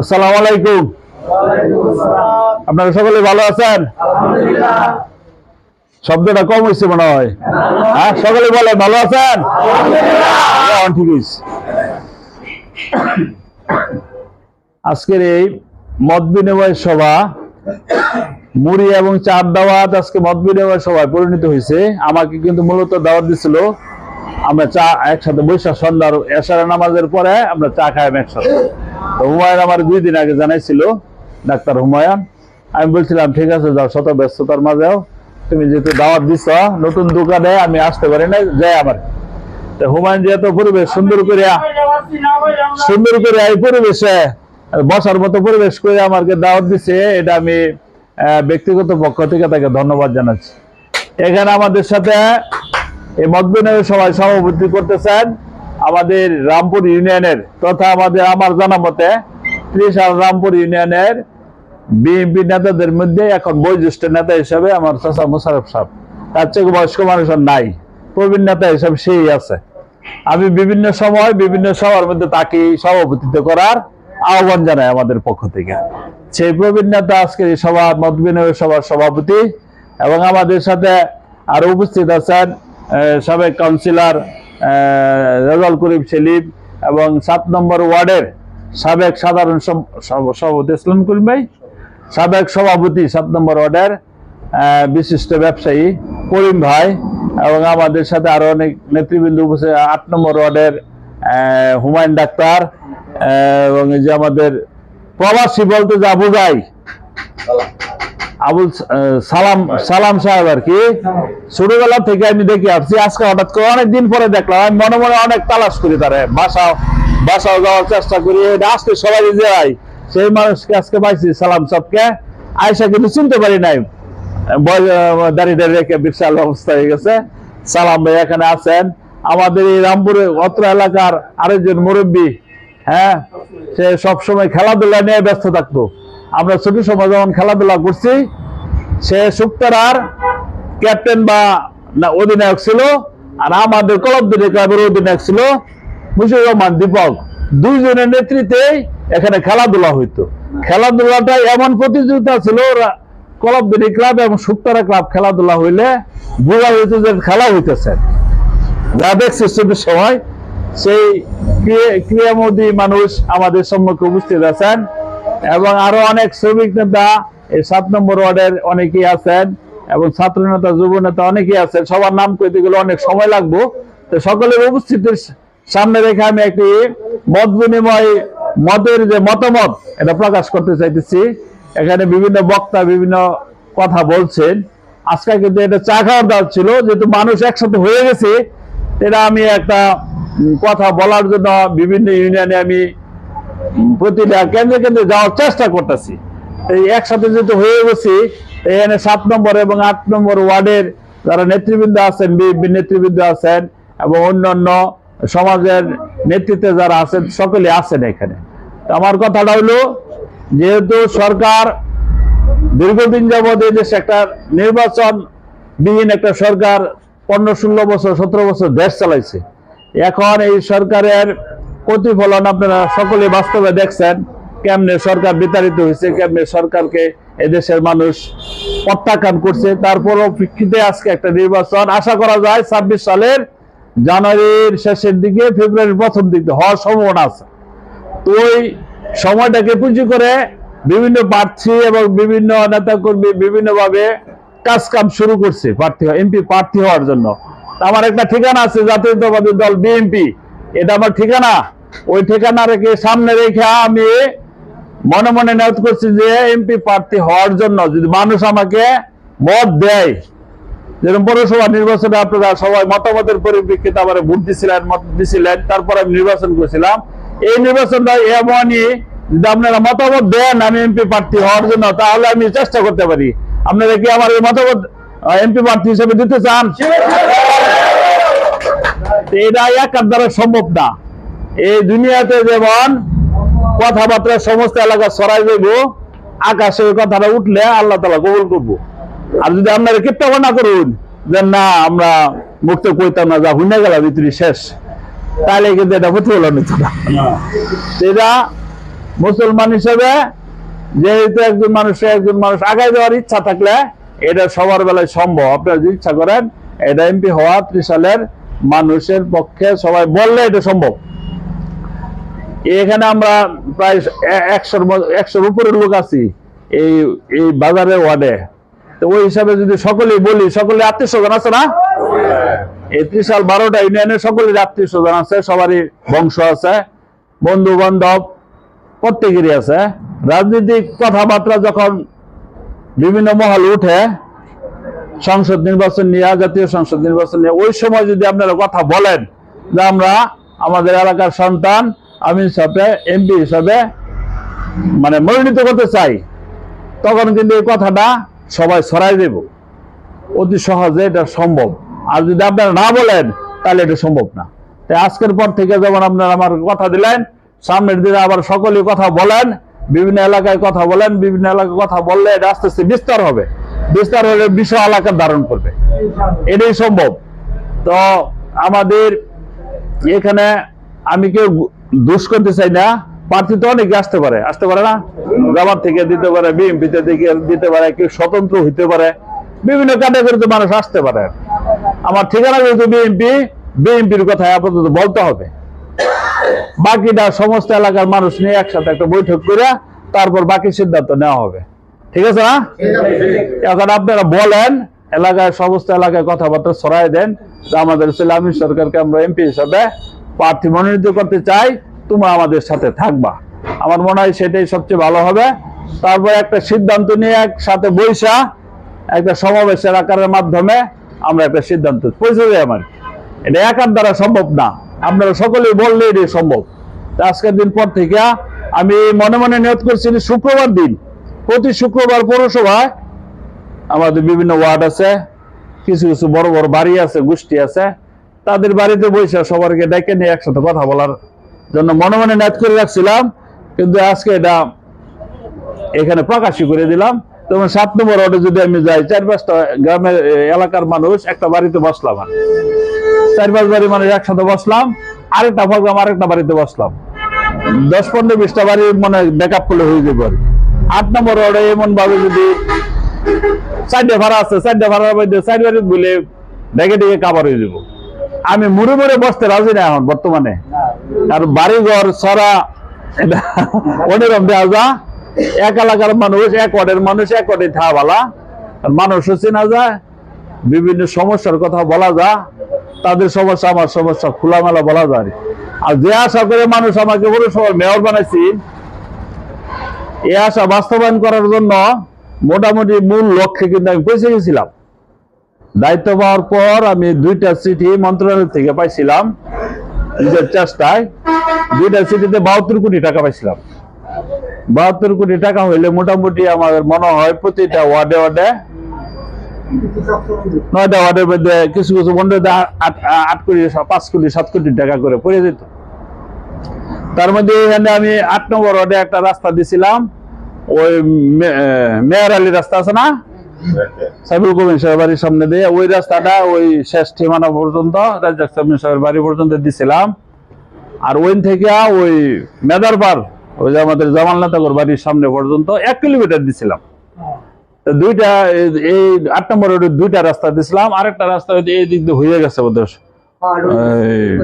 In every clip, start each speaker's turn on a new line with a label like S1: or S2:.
S1: আসসালামু আলাইকুম। আপনারা সকলে ভালো আছেন? শব্দটা কম হয়েছে মনে হয়। হ্যাঁ সকলে বলে ভালো আছেন? ঠিক আছে। আজকের এই মত বিনিময় সভা মুড়ি এবং চার দাওয়াত আজকে মত বিনিময় সভায় পরিণত হয়েছে। আমাকে কিন্তু মূলত দাওয়াত দিছিল আমরা চা একসাথে বৈশাখ সন্ধ্যার এশারা নামাজের পরে আমরা চা খাইম একসাথে। তো হুমায়ুন আমার দুই দিন আগে জানাইছিল, ডাক্তার হুমায়ুন, আমি বলছিলাম, ঠিক আছে, যাও, শত ব্যস্ততার মাঝেও তুমি যেহেতু দাওয়াত দিছ, নতুন দোকানে আমি আসতে পারি না যাই আমার। হুমায়ুন যেহেতু পরিবেশ সুন্দর করে সুন্দর করে এই পরিবেশে, বসার মতো পরিবেশ করে আমাকে দাওয়াত দিছে, এটা আমি ব্যক্তিগত পক্ষ থেকে তাকে ধন্যবাদ জানাচ্ছি। এখানে আমাদের সাথে এই মতবিনের সবাই সভাপতি করতেছেন। আমাদের রামপুর ইউনিয়নের তথা আমাদের আমার জানা মতে ত্রিশাল রামপুর ইউনিয়নের বিএনপি নেতাদের মধ্যে এখন বয়োজ্যেষ্ঠ নেতা হিসাবে আমার চাচা মোশারফ সাহেব। তার চেয়ে বয়স্ক মানুষ নাই। প্রবীণ নেতা হিসাবে সেই আছে। আমি বিভিন্ন সময় বিভিন্ন সভার মধ্যে তাকে সভাপতিত্ব করার আহ্বান জানাই আমাদের পক্ষ থেকে। সেই প্রবীণ নেতা আজকের এই সভা, মত বিনিময় সভার সভাপতি এবং আমাদের সাথে আরও উপস্থিত আছেন সাবেক কাউন্সিলর রেজাল করিম সেলিম এবং সাত নম্বর ওয়ার্ডের সাবেক সাধারণ সভাপতি ইসলাম করিম ভাই, সাবেক সভাপতি সাত নম্বর ওয়ার্ডের বিশিষ্ট ব্যবসায়ী করিম ভাই এবং আমাদের সাথে আরও অনেক নেতৃবৃন্দ উপস্থিত, আট নম্বর ওয়ার্ডের হুমায়ুন ডাক্তার এবং যে আমাদের প্রবাসী বলতে যা বোঝাই আবুল সালাম সালাম সাহেব আর কি। ছোটবেলা থেকে আমি দেখি আসছি আজকে হঠাৎ করে অনেক দিন পরে দেখলাম আমি মনে মনে অনেক তালাশ করি তারে। বাসা বাসাও যাওয়ার চেষ্টা করি আজকে সবাই যাই সেই মানুষকে আজকে পাইছি সালাম সাহেবকে। আয়সা কিন্তু চিনতে পারি নাই দাঁড়িয়ে দাঁড়িয়ে রেখে বিশাল অবস্থা হয়ে গেছে। সালাম ভাই এখানে আছেন। আমাদের এই রামপুরে অত্র এলাকার আরেকজন মুরব্বী হ্যাঁ সে সবসময় খেলাধুলা নিয়ে ব্যস্ত থাকতো। আমরা ছোট সময় যখন খেলাধুলা করছি, সে শুক্তারার ক্যাপ্টেন বা অধিনায়ক ছিল, আর আমাদের কলমদিনী ক্লাবের অধিনায়ক ছিল মুজিবুর রহমান দীপক। দুইজনের নেতৃত্বেই এখানে খেলাধুলা হইতো। খেলাধুলাটা এমন প্রতিযোগিতা ছিল, রা- কলমদিনী ক্লাব এবং শুক্তারা ক্লাব খেলাধুলা হইলে বোঝা হইতো যে খেলা হইতেছে। যা দেখছি ছোটের সময় সেই ক্রিয়া- মানুষ আমাদের সম্মুখে উপস্থিত আছেন। এবং আরও অনেক শ্রমিক নেতা, এই সাত নম্বর ওয়ার্ডের অনেকেই আছেন এবং ছাত্র নেতা, যুব নেতা অনেকেই আছেন। সবার নাম কইতে গেলে অনেক সময় লাগবো। তো সকলের উপস্থিতির সামনে রেখে আমি একটি মত বিনিময়, মতের যে মতামত, এটা প্রকাশ করতে চাইতেছি। এখানে বিভিন্ন বক্তা বিভিন্ন কথা বলছেন। আজকে কিন্তু এটা চা খাওয়ার দাওয়াত ছিল। যেহেতু মানুষ একসাথে হয়ে গেছে, এটা আমি একটা কথা বলার জন্য বিভিন্ন ইউনিয়নে আমি প্রতিটা কেন্দ্রে কেন্দ্রে যাওয়ার চেষ্টা করতেছি। এই একসাথে যেহেতু হয়ে গেছি, এখানে সাত নম্বর এবং আট নম্বর ওয়ার্ডের যারা নেতৃবৃন্দ আছেন, বিএনপি নেতৃবৃন্দ আছেন এবং অন্যান্য সমাজের নেতৃত্বে যারা আছেন, সকলে আছেন এখানে। আমার কথাটা হলো, যেহেতু সরকার দীর্ঘদিন যাবৎ এই দেশে একটা নির্বাচন বিহীন একটা সরকার পনেরো, ষোলো বছর, সতেরো বছর দেশ চালাইছে। এখন এই সরকারের প্রতিফলন আপনারা সকলে বাস্তবে দেখছেন। কেমনে সরকার বিতাড়িত হয়েছে, কেমনে সরকারকে এদেশের মানুষ প্রত্যাখ্যান করছে তারপরও প্রেক্ষিতে আজকে একটা নির্বাচন। আশা করা যায় ছাব্বিশ সালের জানুয়ারির শেষের দিকে, ফেব্রুয়ারির প্রথম দিকে হওয়ার সম্ভাবনা আছে। তো ওই সময়টাকে পুঁজি করে বিভিন্ন প্রার্থী এবং বিভিন্ন নেতাকর্মী বিভিন্নভাবে কাজ কাম শুরু করছে প্রার্থী, এমপি প্রার্থী হওয়ার জন্য। আমার একটা ঠিকানা আছে, জাতীয়তাবাদী দল বিএনপি। এটা আমার ঠিকানা। ওই ঠিকানা রেখে সামনে রেখে আমি মনে মনে নিয়ত করছি যে এমপি প্রার্থী হওয়ার জন্য, যদি মানুষ আমাকে মত দেয়। যেরকম পৌরসভা নির্বাচনে আপনারা সবাই মতামতের পরিপ্রেক্ষিতে আমার ভোট দিছিলেন, মত দিছিলেন, তারপর আমি নির্বাচন করেছিলাম। এই নির্বাচনটা এমনই, যদি আপনারা মতামত দেন আমি এমপি প্রার্থী হওয়ার জন্য, তাহলে আমি চেষ্টা করতে পারি। আপনারা কি আমার এই মতামত এমপি প্রার্থী হিসেবে দিতে চান? এটা একার দ্বারা সম্ভব না। এই দুনিয়াতে যেমন কথাবার্তা সমস্ত এলাকা ছড়াই দেব আকাশে কথাটা উঠলে আল্লাহ তালা কবুল করব। আর যদি আপনারা কীর্তন না করুন যে না আমরা মুক্ত কইতাম না যা হুনে গেল ভিতরে শেষ তাহলে কিন্তু এটা হতো না এটা মুসলমান হিসেবে যেহেতু একজন মানুষের একজন মানুষ আগায় দেওয়ার ইচ্ছা থাকলে এটা সবার বেলায় সম্ভব। আপনারা যদি ইচ্ছা করেন এটা এমপি হওয়া ত্রিশ সালের মানুষের পক্ষে সবাই বললে এটা সম্ভব। এখানে আমরা প্রায় একশোর একশোর উপরের লোক আছি এই এই বাজারের ওয়ার্ডে। তো ওই হিসাবে যদি সকলেই বলি সকলে আত্মীয় স্বজন আছে না? এই ত্রিশাল বারোটা ইউনিয়নের সকলের আত্মীয় স্বজন আছে, সবারই বংশ আছে বন্ধু বান্ধব প্রত্যেকেরই আছে। রাজনৈতিক কথাবার্তা যখন বিভিন্ন মহল উঠে, সংসদ নির্বাচন নিয়ে, জাতীয় সংসদ নির্বাচন নিয়ে, ওই সময় যদি আপনারা কথা বলেন যে আমরা আমাদের এলাকার সন্তান আমি হিসাবে এমপি হিসাবে মানে মনোনীত করতে চাই, তখন কিন্তু এই কথাটা সবাই ছড়াই দেব। অতি সহজে এটা সম্ভব। আর যদি আপনারা না বলেন, তাহলে এটা সম্ভব না। তাই আজকের পর থেকে যেমন আপনারা আমার কথা দিলেন, সামনের দিনে আবার সকলেই কথা বলেন, বিভিন্ন এলাকায় কথা বলেন, বিভিন্ন এলাকায় কথা বললে এটা আস্তে আস্তে বিস্তার হবে। বিস্তার হলে বিশাল এলাকা ধারণ করবে। এটাই সম্ভব। তো আমাদের এখানে আমি কেউ দোষ করতে চাই না, প্রার্থী তো অনেকে আসতে পারে। আসতে পারে না? জামাত থেকে দিতে পারে, বিএনপি থেকে দিতে পারে, কেউ স্বতন্ত্র হইতে পারে। বিভিন্ন ক্যাটাগরিতে মানুষ আসতে পারে। আমার ঠিকানা যেহেতু বিএনপি, বিএনপির কথা আপাতত বলতে হবে। বাকিটা সমস্ত এলাকার মানুষ নিয়ে একসাথে একটা বৈঠক করে তারপর বাকি সিদ্ধান্ত নেওয়া হবে। ঠিক আছে না? এখন আপনারা বলেন এলাকায় সমস্ত এলাকায় কথাবার্তা ছড়াই দেন। আমাদের ছেলে আমির সরকারকে আমরা এমপি হিসাবে প্রার্থী মনোনীত করতে চাই, তোমরা আমাদের সাথে থাকবা। আমার মনে হয় সেটাই সবচেয়ে ভালো হবে। তারপর একটা সিদ্ধান্ত নিয়ে একসাথে বৈশা একটা সমাবেশের আকারের মাধ্যমে আমরা একটা সিদ্ধান্ত পৌঁছে যাই আমার। এটা একার দ্বারা সম্ভব না। আপনারা সকলেই বললে এটাই সম্ভব। আজকের দিন পর থেকে আমি মনে মনে নিয়ত করছি শুক্রবার দিন, প্রতি শুক্রবার পৌরসভায় আমাদের বিভিন্ন ওয়ার্ড আছে, কিছু কিছু বড় বড় বাড়ি আছে, গোষ্ঠী আছে তাদের বাড়িতে বসে সবারকে ডেকে নিয়ে একসাথে কথা বলার জন্য মনে মনে নেট করে রাখছিলাম, কিন্তু আজকে এটা এখানে প্রকাশই করে দিলাম। তখন সাত নম্বর ওয়ার্ডে যদি আমি যাই, চার পাঁচটা গ্রামের এলাকার মানুষ একটা বাড়িতে বসলাম আর। চার পাঁচ বাড়ি মানুষ একসাথে বসলাম, আরেকটা প্রোগ্রাম আরেকটা বাড়িতে বসলাম। দশ পনেরো বিশটা বাড়ি মানে ব্যাকআপ করলে হয়ে যাবে আট নম্বর ওয়ার্ডে এমন ভাবে যদি চারটে ভাড়া আছে, চারটে ভাড়ার মধ্যে চার বাড়ি বলে ডেকে ডেকে কাবার হয়ে যাব। আমি মুড়ে মুড়ে বসতে রাজি না এখন বর্তমানে। আর বাড়ি ঘর ছড়া, এটা অনেরকম দেওয়া এক এলাকার মানুষ, এক ওয়ার্ডের মানুষ, এক ওয়ার্ডে থাকা আর মানুষও চেনা যায়, বিভিন্ন সমস্যার কথা বলা যা। তাদের সমস্যা, আমার সমস্যা খোলামেলা বলা যায়। আর যে আশা করে মানুষ আমাকে পৌরসভার মেয়র বানাইছি এই আশা বাস্তবায়ন করার জন্য মোটামুটি মূল লক্ষ্যে কিন্তু আমি পৌঁছে গেছিলাম। দায়িত্ব পাওয়ার পর আমি দুইটা চিঠি মন্ত্রণালয় থেকে পাইছিলাম, নিজের চেষ্টায়। দুইটা চিঠিতে বাহাত্তর কোটি টাকা পাইছিলাম। বাহাত্তর কোটি টাকা হইলে মোটামুটি আমার মনে হয় প্রতিটা ওয়ার্ডে ওয়ার্ডে নয়টা ওয়ার্ডের মধ্যে কিছু কিছু বন্ধুতে আট আট কোটি, পাঁচ কোটি, সাত কোটি টাকা করে পড়ে যেত। তার মধ্যে এখানে আমি আট নম্বর ওয়ার্ডে একটা রাস্তা দিছিলাম। ওই মেয়র আলী রাস্তা আছে না? সামনে দিয়ে ওই রাস্তাটা, ওই শেষ পর্যন্ত বাড়ি পর্যন্ত দিছিলাম। আর ওই থেকে ওই মেদারবার ওই যে আমাদের জামাল নেতাগর বাড়ির সামনে পর্যন্ত এক কিলোমিটার দিছিলাম। দুইটা, এই- আট নম্বর রোডে দুইটা রাস্তা দিছিলাম, আরেকটা রাস্তা এই দিক দিয়ে হয়ে গেছে বোধ। এই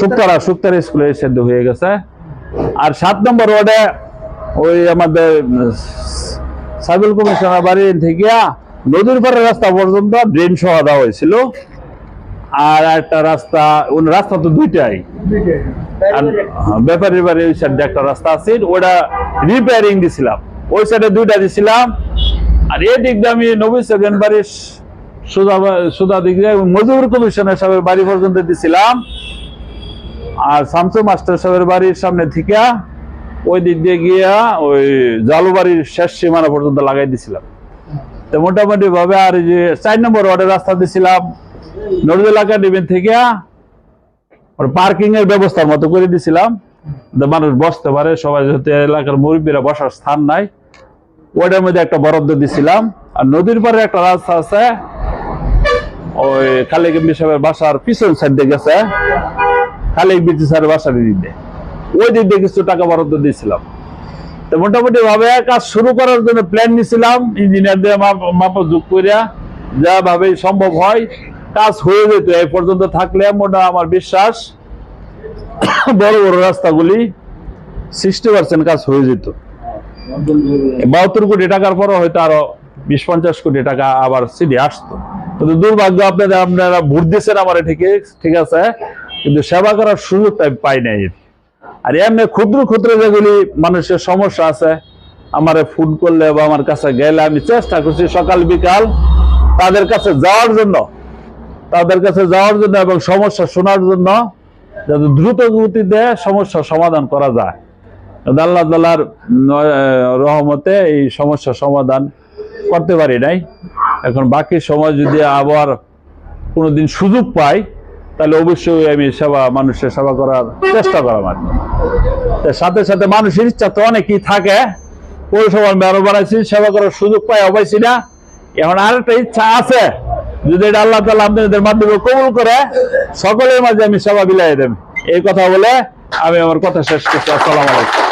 S1: শুক্তারা শুক্তারা স্কুলের সেদ্ধ হয়ে গেছে। আর সাত নম্বর ওয়ার্ডে ওই আমাদের সাইবুল কমিশনার বাড়ি থেকে নদীর পাড়ের রাস্তা পর্যন্ত ড্রেন সহ দেওয়া হয়েছিল। আর একটা রাস্তা রাস্তা তো দুইটাই। ব্যাপারীর বাড়ি ওই সাইডে একটা রাস্তা আছে ওটা রিপেয়ারিং দিছিলাম। ওই সাইডে দুইটা দিছিলাম। আর এই দিক দিয়ে আমি নবী সেকেন্ড বাড়ির সুদা দিক দিয়ে মজুর কমিশনের সাহেবের বাড়ি পর্যন্ত দিছিলাম। আর শামসু মাস্টার সাহেবের বাড়ির সামনে থেকে ওই দিক দিয়ে গিয়া ওই জালুবাড়ির শেষ সীমানা পর্যন্ত লাগাই দিছিলাম। তো মোটামুটি ভাবে আর যে চার নম্বর ওয়ার্ডের রাস্তা দিছিলাম নজরুল একাডেমি থেকে পার্কিং এর ব্যবস্থার মতো করে দিছিলাম। মানুষ বসতে পারে, সবাই যাতে এলাকার মুরব্বীরা বসার স্থান নাই ওইটার মধ্যে একটা বরাদ্দ দিছিলাম। আর নদীর পারে একটা রাস্তা আছে, ওই খালেক সাহেবের বাসার পিছন সাইড দিয়ে গেছে, খালেক বিটি স্যারের বাসার দিকে ওই দিক দিয়ে কিছু টাকা বরাদ্দ দিয়েছিলাম। তো মোটামুটি ভাবে কাজ শুরু করার জন্য প্ল্যান নিয়েছিলাম ইঞ্জিনিয়ার দিয়ে মাপ- যোগ করিয়া যা ভাবে সম্ভব হয়, কাজ হয়ে যেত। এই পর্যন্ত থাকলে মোটা আমার বিশ্বাস বড় বড় রাস্তাগুলি সিক্সটি পার্সেন্ট কাজ হয়ে যেত। বাহাত্তর কোটি টাকার পরও হয়তো আরও বিশ পঞ্চাশ কোটি টাকা আবার সিডি আসতো। কিন্তু দুর্ভাগ্য আপনাদের, আপনারা ভোট দিচ্ছেন আমার ঠিকই ঠিক আছে, কিন্তু সেবা করার সুযোগটা পাই নাই। আর এমনি ক্ষুদ্র ক্ষুদ্র যেগুলি মানুষের সমস্যা আছে, আমারে ফোন করলে বা আমার কাছে গেলে আমি চেষ্টা করছি সকাল, বিকাল তাদের কাছে যাওয়ার জন্য, তাদের কাছে যাওয়ার জন্য এবং সমস্যা শোনার জন্য যাতে দ্রুত গতিতে সমস্যার সমাধান করা যায়। আল্লাহ তাল্লার রহমতে এই সমস্যার সমাধান করতে পারি নাই। এখন বাকি সময় যদি আবার কোনোদিন সুযোগ পাই তাহলে অবশ্যই আমি সেবা, মানুষের সেবা করার চেষ্টা করা মানে সাথে সাথে মানুষের ইচ্ছা তো অনেকই থাকে। পৌরসভার মেয়র বানাইছি, সেবা করার সুযোগ পাই অবাইছি না। এখন আরেকটা ইচ্ছা আছে। যদি এটা আল্লাহ তালা আপনাদের মাধ্যমে কবুল করে, সকলের মাঝে আমি সেবা বিলাই দেব। এই কথা বলে আমি আমার কথা শেষ করছি। আসসালামু আলাইকুম।